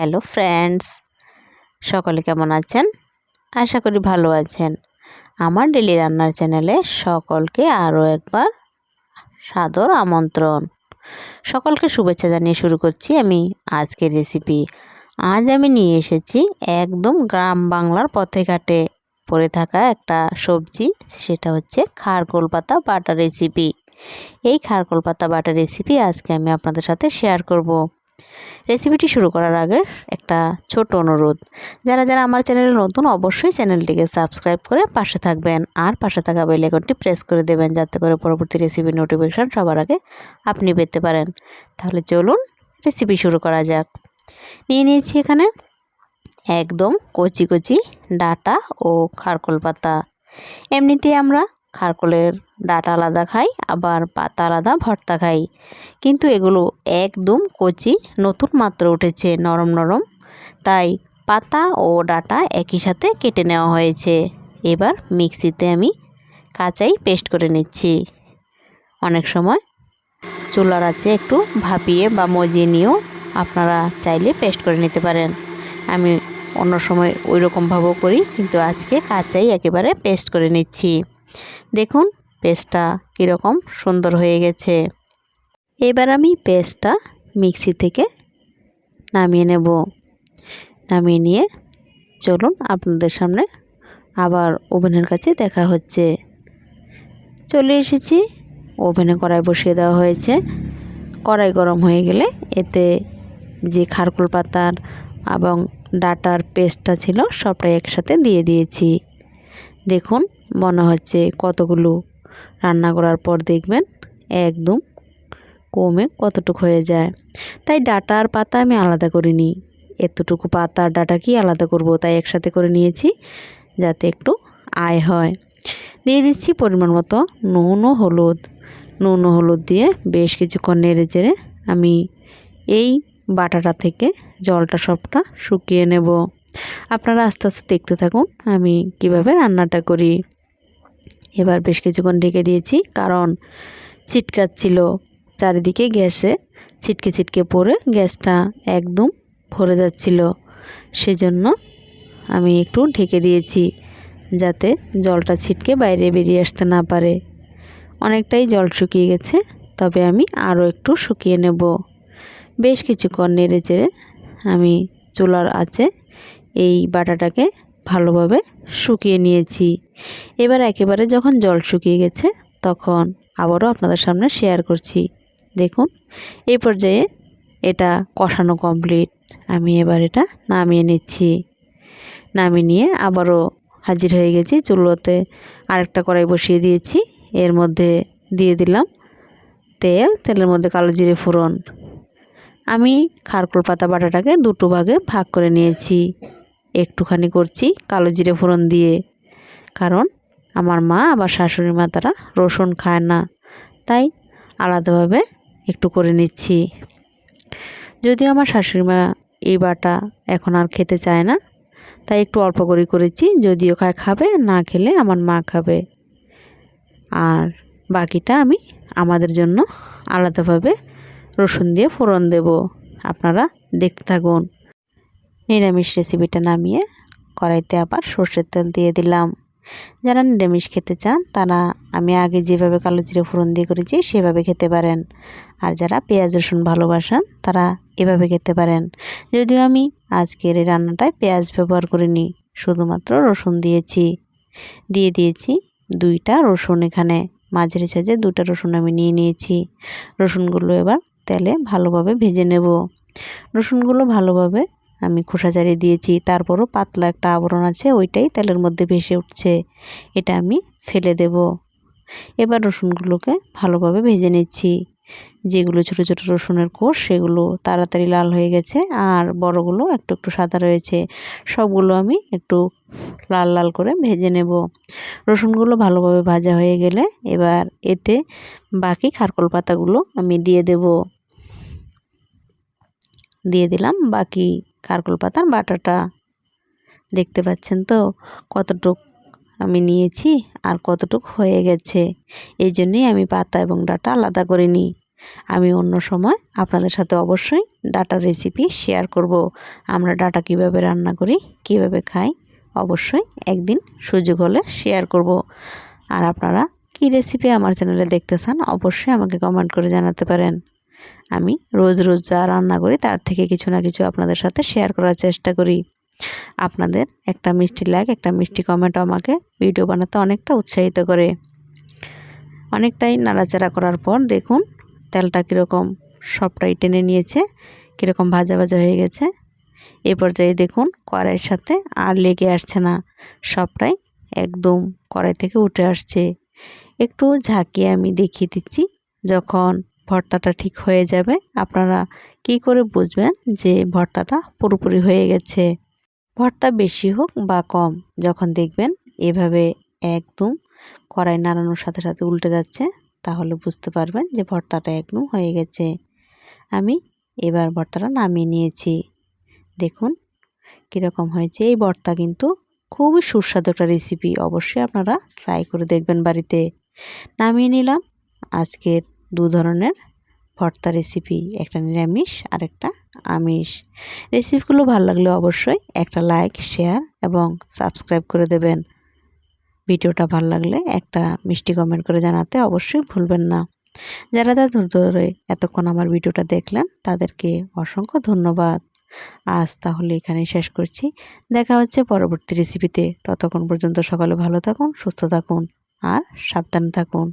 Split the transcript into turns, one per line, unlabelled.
Hello friends, সকলে কেমন আছেন? আশা করি ভালো আছেন। আমার ডেলি রান্নার চ্যানেলে সকলকে আরও একবার সাদর আমন্ত্রণ। সকলকে শুভেচ্ছা জানিয়ে শুরু করছি আমি আজকের রেসিপি আজ আমি নিয়ে এসেছি একদম গ্রাম বাংলার পথে ঘাটে পড়ে থাকা একটা সবজি, সেটা হচ্ছে খারকোল পাতা বাটা রেসিপি এই খারকোল পাতা বাটা রেসিপি আজকে আমি আপনাদের সাথে শেয়ার করব। রেসিপিটি শুরু করার আগে একটা ছোট অনুরোধ। যারা যারা আমার চ্যানেলে নতুন, অবশ্যই চ্যানেলটিকে সাবস্ক্রাইব করে পাশে থাকবেন আর পাশে থাকা বেল আইকনটি প্রেস করে দেবেন যাতে করে পরবর্তী রেসিপির নোটিফিকেশান সবার আগে আপনি পেতে পারেন। তাহলে চলুন রেসিপি শুরু করা যাক। নিয়ে নিয়েছি এখানে একদম কচি কচি ডাটা ও খারকোল পাতা। এমনিতে আমরা খারকোলের ডাটা আলাদা খাই, আবার পাতা আলাদা ভর্তা খাই। কিন্তু এগুলো একদম কচি, নতুন মাত্র উঠেছে, নরম নরম। তাই পাতা ও ডাটা একই সাথে কেটে নেওয়া হয়েছে। এবার মিক্সিতে আমি কাঁচাই পেস্ট করে নিচ্ছি। অনেক সময় চুলার আছে একটু ভাপিয়ে বা মজিয়ে নিয়েও আপনারা চাইলে পেস্ট করে নিতে পারেন। আমি অন্য সময় ওই রকমভাবেও করি, কিন্তু আজকে কাঁচাই একেবারে পেস্ট করে নিচ্ছি। দেখুন, পেস্টটা কীরকম সুন্দর হয়ে গেছে। এবার আমি পেস্টটা মিক্সি থেকে নামিয়ে নেব। নামিয়ে নিয়ে চলুন আপনাদের সামনে আবার ওভেনের কাছে দেখা হচ্ছে। চলে এসেছি, ওভেনে কড়াই বসিয়ে দেওয়া হয়েছে। কড়াই গরম হয়ে গেলে এতে যে খারকুল পাতার এবং ডাটার পেস্টটা ছিল সবটাই একসাথে দিয়ে দিয়েছি। দেখুন মনে হচ্ছে কতগুলো রান্না করার পর দেখবেন একদম কমে কতটুকু হয়ে যায়। তাই ডাটা আর পাতা আমি আলাদা করিনি এতটুকু পাতা আর ডাটা কি আলাদা করব? তাই একসাথে করে নিয়েছি যাতে একটু আয় হয়। দিয়ে দিচ্ছি পরিমাণ মতো নুন ও হলুদ। নুন ও হলুদ দিয়ে বেশ কিছুক্ষণ নেড়ে চেড়ে আমি এই বাটাটা থেকে জলটা সবটা শুকিয়ে নেব। আপনারা আস্তে আস্তে দেখতে থাকুন আমি কীভাবে রান্নাটা করি। এবার বেশ কিছুক্ষণ ঢেকে দিয়েছি, কারণ ছিটকাচ্ছিল চারিদিকে গ্যাসে। ছিটকে ছিটকে পড়ে গ্যাসটা একদম ভরে যাচ্ছিল। সেজন্য আমি একটু ঢেকে দিয়েছি যাতে জলটা ছিটকে বাইরে বেরিয়ে আসতে না পারে। অনেকটাই জল শুকিয়ে গেছে, তবে আমি আরও একটু শুকিয়ে নেব। বেশ কিছুক্ষণ নেড়ে চেড়ে আমি চুলার আছে এই বাটাটাকে ভালোভাবে শুকিয়ে নিয়েছি। এবার একেবারে যখন জল শুকিয়ে গেছে, তখন আবারও আপনাদের সামনে শেয়ার করছি। দেখুন, এই পর্যায়ে এটা কষানো কমপ্লিট আমি এবার এটা নামিয়ে নিচ্ছি। নামিয়ে নিয়ে আবারও হাজির হয়ে গেছি, চুলোতে আরেকটা কড়াই বসিয়ে দিয়েছি। এর মধ্যে দিয়ে দিলাম তেল, তেলের মধ্যে কালো জিরে ফোড়ন। আমি খারকুল পাতা বাটাটাকে দুটো ভাগে ভাগ করে নিয়েছি। একটুখানি করছি কালো জিরে ফোড়ন দিয়ে। কারণ আমার মা আবার শাশুড়ি মা তারা রসুন খায় না। তাই আলাদাভাবে একটু করে নিচ্ছি। যদিও আমার শাশুড়ি মা এই বাটা এখন আর খেতে চায় না, তাই একটু অল্প করে করেছি, যদিও খায় খাবে, না খেলে আমার মা খাবে। আর বাকিটা আমি আমাদের জন্য আলাদাভাবে রসুন দিয়ে ফোড়ন দেব। আপনারা দেখতে থাকুন। নিরামিষ রেসিপিটা নামিয়ে কড়াইতে আবার সর্ষের তেল দিয়ে দিলাম। যারা নিরামিষ খেতে চান, তারা আমি আগে যেভাবে কালো জিরে ফোড়ন দিয়ে করেছি, সেভাবে খেতে পারেন। আর যারা পেঁয়াজ, রসুন ভালোবাসেন, তারা এভাবে খেতে পারেন। যদিও আমি আজকের এই রান্নাটায় পেঁয়াজ ব্যবহার করিনি, শুধুমাত্র রসুন দিয়েছি। দিয়ে দিয়েছি দুইটা রসুন এখানে, মাঝারি সাইজে দুটা রসুন আমি নিয়ে নিয়েছি। রসুনগুলো এবার তেলে ভালোভাবে ভেজে নেব। রসুনগুলো ভালোভাবে আমি খোসা ছাড়িয়ে দিয়েছি, তারপরও পাতলা একটা আবরণ আছে, ওইটাই তেলের মধ্যে ভেসে উঠছে। এটা আমি ফেলে দেব। এবার রসুনগুলোকে ভালোভাবে ভেজে নিচ্ছি। যেগুলো ছোট ছোট রসুনের কোষ, সেগুলো তাড়াতাড়ি লাল হয়ে গেছে আর বড়গুলো একটু একটু সাদা রয়েছে। সবগুলো আমি একটু লাল লাল করে ভেজে নেব। রসুনগুলো ভালোভাবে ভাজা হয়ে গেলে এবার এতে বাকি খারকোল পাতাগুলো আমি দিয়ে দেব। দিয়ে দিলাম বাকি কারকল পাতার বাটাটা। দেখতে পাচ্ছেন তো কতটুক আমি নিয়েছি আর কতটুক হয়ে গেছে। এই জন্যই আমি পাতা এবং ডাটা আলাদা করে নিই। আমি অন্য সময় আপনাদের সাথে অবশ্যই ডাটার রেসিপি শেয়ার করব। আমরা ডাটা কীভাবে রান্না করি, কীভাবে খাই, অবশ্যই একদিন সুযোগ হলে শেয়ার করব। আর আপনারা কি রেসিপি আমার চ্যানেলে দেখতে চান, অবশ্যই আমাকে কমেন্ট করে জানাতে পারেন। আমি রোজ রোজ যা রান্না করি তার থেকে কিছু না কিছু আপনাদের সাথে শেয়ার করার চেষ্টা করি। আপনাদের একটা মিষ্টি লাইক একটা মিষ্টি কমেন্ট আমাকে ভিডিও বানাতে অনেকটা উৎসাহিত করে। অনেকটাই নাড়াচাড়া করার পর দেখুন তেলটা কীরকম সবটাই টেনে নিয়েছে, কীরকম ভাজা ভাজা হয়ে গেছে। এ পর্যায়ে দেখুন কড়াইয়ের সাথে আর লেগে আসছে না, সবটাই একদম কড়াই থেকে উঠে আসছে। একটু ঝাঁকিয়ে আমি দেখিয়ে দিচ্ছি, যখন ভর্তাটা ঠিক হয়ে যাবে। আপনারা কি করে বুঝবেন যে ভর্তাটা পুরোপুরি হয়ে গেছে? ভর্তা বেশি হোক বা কম, যখন দেখবেন এভাবে একদম কড়াই নাড়ানোর সাথে সাথে উল্টে যাচ্ছে, তাহলে বুঝতে পারবেন যে ভর্তাটা একদম হয়ে গেছে। আমি এবার ভর্তাটা নামিয়ে নিয়েছি। দেখুন কীরকম হয়েছে। এই ভর্তা কিন্তু খুবই সুস্বাদু একটা রেসিপি অবশ্যই আপনারা ট্রাই করে দেখবেন বাড়িতে। নামিয়ে নিলাম। আজকের দু ধরনের ভর্তা রেসিপি একটা নিরামিষ আর একটা আমিষ। রেসিপিগুলো ভালো লাগলে অবশ্যই একটা লাইক শেয়ার এবং সাবস্ক্রাইব করে দেবেন। ভিডিওটা ভালো লাগলে একটা মিষ্টি কমেন্ট করে জানাতে অবশ্যই ভুলবেন না। যারা ধৈর্য ধরে এতক্ষণ আমার ভিডিওটা দেখলেন, তাদেরকে অসংখ্য ধন্যবাদ। আজ তাহলে এখানেই শেষ করছি। দেখা হচ্ছে পরবর্তী রেসিপিতে ততক্ষণ পর্যন্ত সকালে ভালো থাকুন, সুস্থ থাকুন আর সাবধানে থাকুন।